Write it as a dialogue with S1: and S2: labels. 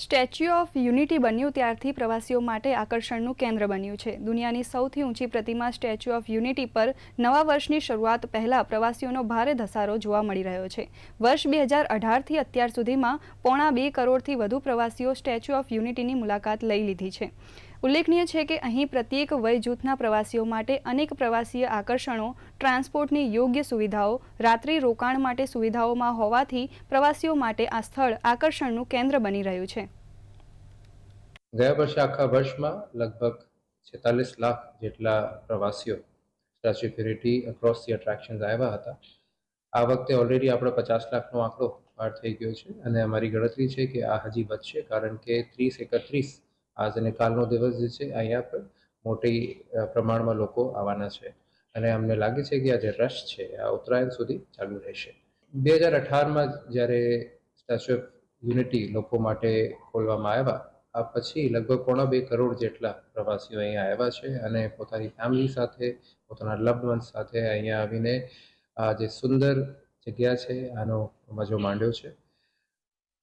S1: Statue of unity બન્યું ત્યારથી પ્રવાસીઓ માટે આકર્ષણનું કેન્દ્ર બન્યું છે. દુનિયાની સૌથી ઊંચી પ્રતિમા સ્ટેચ્યુ ઓફ યુનિટી પર નવા વર્ષની શરૂઆત પહેલા પ્રવાસીઓનો ભારે ધસારો જોવા મળી રહ્યો છે. વર્ષ બે હજાર અઢારથી અત્યાર સુધીમાં પોણા બે કરોડથી વધુ પ્રવાસીઓ સ્ટેચ્યુ ઓફ યુનિટીની મુલાકાત લઈ લીધી છે. ઉલ્લેખનીય છે કે અહીં પ્રત્યેક વય જૂથના પ્રવાસીઓ માટે અનેક પ્રવાસીય આકર્ષણો, ટ્રાન્સપોર્ટની યોગ્ય સુવિધાઓ, રાત્રિ રોકાણ માટે સુવિધાઓમાં હોવાથી પ્રવાસીઓ માટે આ સ્થળ આકર્ષણનું કેન્દ્ર બની રહ્યું છે.
S2: ગયા વર્ષે આખા વર્ષમાં લગભગ છેતાલીસ લાખ જેટલા પ્રવાસીઓ સ્ટેચ્યુ ફ્યુરિટી અક્રોસ ધી અટ્રેક્શન્સ આવ્યા હતા. આ વખતે ઓલરેડી આપણો પચાસ લાખનો આંકડો પાર થઈ ગયો છે અને અમારી ગણતરી છે કે આ હજી વધશે કારણ કે ત્રીસ એકત્રીસ આજ કાલનો દિવસ જે છે, અહીંયા પર મોટી પ્રમાણમાં લોકો આવવાના છે. અને અમને લાગે છે કે આ જે રશ છે. આ ઉત્તરાયણ સુધી ચાલુ રહેશે. બે હજાર અઢારમાં જ્યારે સ્ટેચ્યુ ઓફ યુનિટી લોકો માટે ખોલવામાં આવ્યા, આ પછી લગભગ પોણા બે કરોડ જેટલા પ્રવાસીઓ અહીંયા આવ્યા છે અને પોતાની ફેમિલી સાથે, પોતાના લવ્ડ વન્સ સાથે અહીંયા આવીને આ જે સુંદર જગ્યા છે, આનો મજો માંડ્યો છે.